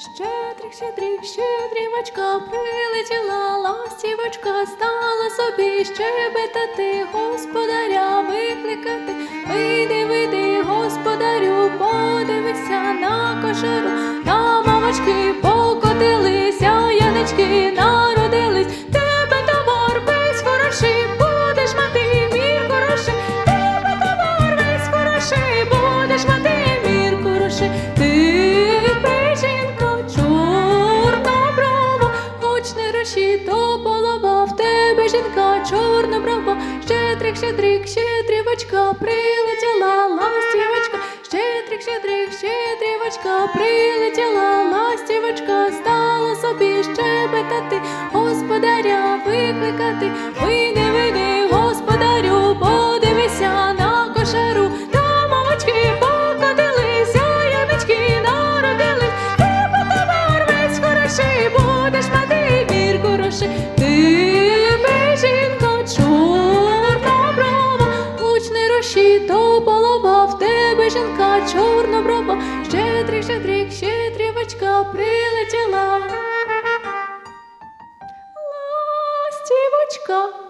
Щедрик, щедрик, щедрівочка, прилетіла ластівочка, стала собі щебетати, господаря викликати. Вийди, вийди, господарю, подивися на кошару, хоч не решіто полова, в тебе жінка чорна чорноброва, щедрик, щедрик, щедрівочка, прилетіла ластівочка, щедрик, щедрик, щедрівочка, прилетіла ластівочка, стала собі щебетати, господаря викликати, вийди, вийди, господарю, подивися на кошару, та мамочки очі, то полова в тебе жінка, чорноброва, щедрик, щедрик, щедрівочка прилетіла. Ластівочка.